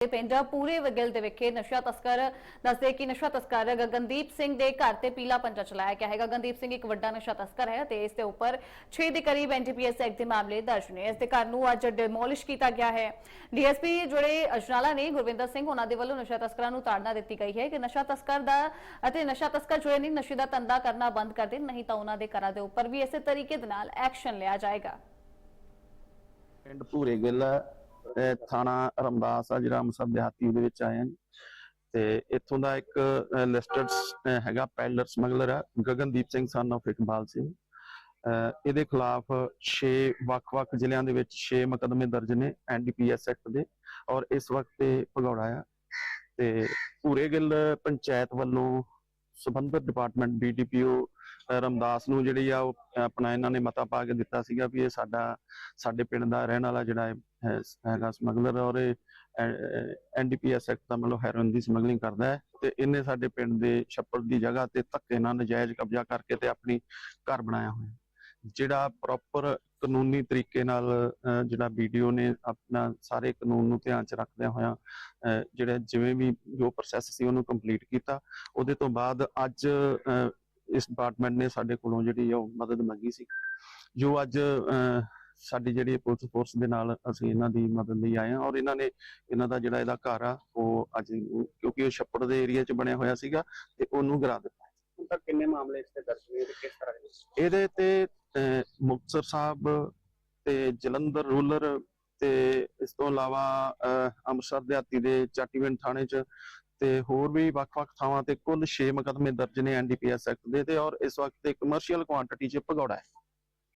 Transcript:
ਪਿੰਡ ਪੂਰੇ ਵਗਲ ਦੇ ਵਿਖੇ ਨਸ਼ਾ ਤਸਕਰ ਦੱਸਦੇ ਕਿ ਨਸ਼ਾ ਤਸਕਰ ਗਗਨਦੀਪ ਸਿੰਘ ਦੇ ਘਰ ਤੇ ਪੀਲਾ ਪੰਜਾ ਚਲਾਇਆ ਗਿਆ ਹੈ ਗਗਨਦੀਪ ਸਿੰਘ ਇੱਕ ਵੱਡਾ ਨਸ਼ਾ ਤਸਕਰ ਹੈ ਤੇ ਇਸ ਦੇ ਉੱਪਰ 6 ਦੇ ਕਰੀਬ ਐਨਡੀਪੀਐਸ ਐਕਟ ਦੇ ਮਾਮਲੇ ਦਰਜ ਨੇ। ਇਸ ਦੇ ਘਰ ਨੂੰ ਅੱਜ ਡਿਮੋਲਿਸ਼ ਕੀਤਾ ਗਿਆ ਹੈ। ਡੀਐਸਪੀ ਜਿਹੜੇ ਅਜਨਾਲਾ ਨੇ ਗੁਰਵਿੰਦਰ ਸਿੰਘ, ਉਹਨਾਂ ਦੇ ਵੱਲੋਂ ਨਸ਼ਾ ਤਸਕਰਾਂ ਨੂੰ ਤਾੜਨਾ ਦਿੱਤੀ ਗਈ ਹੈ ਕਿ ਨਸ਼ਾ ਤਸਕਰ ਦਾ ਅਤੇ ਨਸ਼ਾ ਤਸਕਰ ਜਿਹੜੇ ਨੇ ਨਸ਼ੇ ਦਾ ਧੰਦਾ ਕਰਨਾ ਬੰਦ ਕਰ ਦੇਣ, ਨਹੀਂ ਤਾਂ ਉਹਨਾਂ ਦੇ ਘਰਾਂ ਦੇ ਉੱਪਰ ਵੀ ਇਸੇ ਤਰੀਕੇ ਦੇ ਨਾਲ ਐਕਸ਼ਨ ਲਿਆ ਜਾਏਗਾ। ਪਿੰਡ ਭੂਰੇ ਗਿੱਲ ਥਾਣਾ ਰਮਦਾਸ ਆ, ਜਿਹੜਾ ਅੰਮ੍ਰਿਤਸਰ ਦਿਹਾਤੀ ਉਹਦੇ ਵਿੱਚ ਆਏ ਜੀ। ਤੇ ਇੱਥੋਂ ਦਾ ਇੱਕ ਲਿਸਟਡ ਹੈਗਾ ਪੈਡਲਰ ਸਮਗਲਰ ਆ, ਗਗਨਦੀਪ ਸਿੰਘ ਸਨ of ਇਕਬਾਲ ਸਿੰਘ ਇਹਦੇ ਖਿਲਾਫ 6 ਵੱਖ-ਵੱਖ ਜ਼ਿਲ੍ਹਿਆਂ ਦੇ ਵਿੱਚ 6 ਮੁਕਦਮੇ ਦਰਜ ਨੇ ਐਨਡੀਪੀਐਸ ਐਕਟ ਦੇ ਔਰ ਇਸ ਵਕਤ ਤੇ ਭਗੌੜਾ ਆ ਤੇ ਪੂਰੇ ਗਿੱਲ ਪੰਚਾਇਤ ਵੱਲੋਂ ਸੰਬੰਧਿਤ ਡਿਪਾਰਟਮੈਂਟ ਬੀਡੀਪੀਓ ਰਮਦਾਸ ਨੂੰ ਜਿਹੜੀ ਆ ਉਹ ਆਪਣਾ ਇਹਨਾਂ ਨੇ ਮਤਾ ਪਾ ਕੇ ਦਿੱਤਾ ਸੀਗਾ ਵੀ ਇਹ ਸਾਡਾ, ਸਾਡੇ ਪਿੰਡ ਦਾ ਰਹਿਣ ਵਾਲਾ ਜਿਹੜਾ ਹੈਗਾ ਸਮਗਲਰ ਔਰ ਇਹ ਐਨਡੀਪੀਐਸ ਐਕਟ ਦਾ ਮਤਲਬ ਹੈਰੋਇਨ ਦੀ ਸਮਗਲਿੰਗ ਕਰਦਾ ਹੈ ਤੇ ਇਹਨੇ ਸਾਡੇ ਪਿੰਡ ਦੇ ਛੱਪੜ ਦੀ ਜਗ੍ਹਾ ਤੇ ਧੱਕੇ ਨਾਲ ਨਜਾਇਜ਼ ਕਬਜ਼ਾ ਕਰਕੇ ਤੇ ਆਪਣੀ ਘਰ ਬਣਾਇਆ ਹੋਇਆ। ਜਿਹੜਾ ਪ੍ਰੋਪਰ ਕਾਨੂੰਨੀ ਤਰੀਕੇ ਨਾਲ ਜਿਹੜਾ ਵੀਡੀਓ ਨੇ ਆਪਣਾ ਸਾਰੇ ਕਾਨੂੰਨ ਨੂੰ ਧਿਆਨ ਚ ਰੱਖਦਿਆਂ ਹੋਇਆਂ ਜਿਹੜੇ ਜਿਵੇਂ ਵੀ ਜੋ ਪ੍ਰੋਸੈਸ ਸੀ ਉਹਨੂੰ ਕੰਪਲੀਟ ਕੀਤਾ। ਉਹਦੇ ਤੋਂ ਬਾਅਦ ਅੱਜ ਇਸ ਡਿਪਾਰਟਮੈਂਟ ਨੇ ਸਾਡੇ ਕੋਲੋਂ ਜਿਹੜੀ ਉਹ ਮਦਦ ਮੰਗੀ ਸੀ। ਜੋ ਅੱਜ ਸਾਡੀ ਜਿਹੜੀ ਪੁਲਿਸ ਫੋਰਸ ਦੇ ਨਾਲ ਅਸੀਂ ਇਹਨਾਂ ਦੀ ਮਦਦ ਲਈ ਆਏ ਹਾਂ। ਔਰ ਇਹਨਾਂ ਨੇ ਇਹਨਾਂ ਦਾ ਜਿਹੜਾ ਇਹਦਾ ਘਰ ਆ ਉਹ ਅੱਜ ਕਿਉਂਕਿ ਉਹ ਛੱਪੜ ਦੇ ਏਰੀਆ 'ਚ ਬਣਿਆ ਹੋਇਆ ਸੀਗਾ ਤੇ ਉਹਨੂੰ ਗਿਰਾ ਦਿੱਤਾ। ਹੁਣ ਤੱਕ ਕਿੰਨੇ ਮਾਮਲੇ ਇਸ ਤੇ ਦਰਜ ਹੋਏ ਤੇ ਕਿਸ ਤਰ੍ਹਾਂ ਦੇ? ਇਹਦੇ ਤੇ ਅਹ, ਮੁਕਤਸਰ ਸਾਹਿਬ ਤੇ ਜਲੰਧਰ ਰੂਰਲ ਤੇ ਇਸ ਤੋਂ ਇਲਾਵਾ ਅੰਮ੍ਰਿਤਸਰ ਦਿਹਾਤੀ ਦੇ ਚਾਟੀਵਿੰਡ ਥਾਣੇ 'ਚ ਤੇ ਹੋਰ ਵੀ ਵੱਖ-ਵੱਖ ਥਾਵਾਂ ਤੇ ਕੁੱਲ 6 ਮੁਕੱਦਮੇ ਦਰਜ ਨੇ ਐਨਡੀਪੀਐਸ ਐਕਟ ਦੇ ਤੇ ਔਰ ਇਸ ਵਕਤ ਤੇ ਕਮਰਸ਼ੀਅਲ ਕੁਆਂਟੀਟੀ 'ਚ ਭਗੌੜਾ ਹੈ।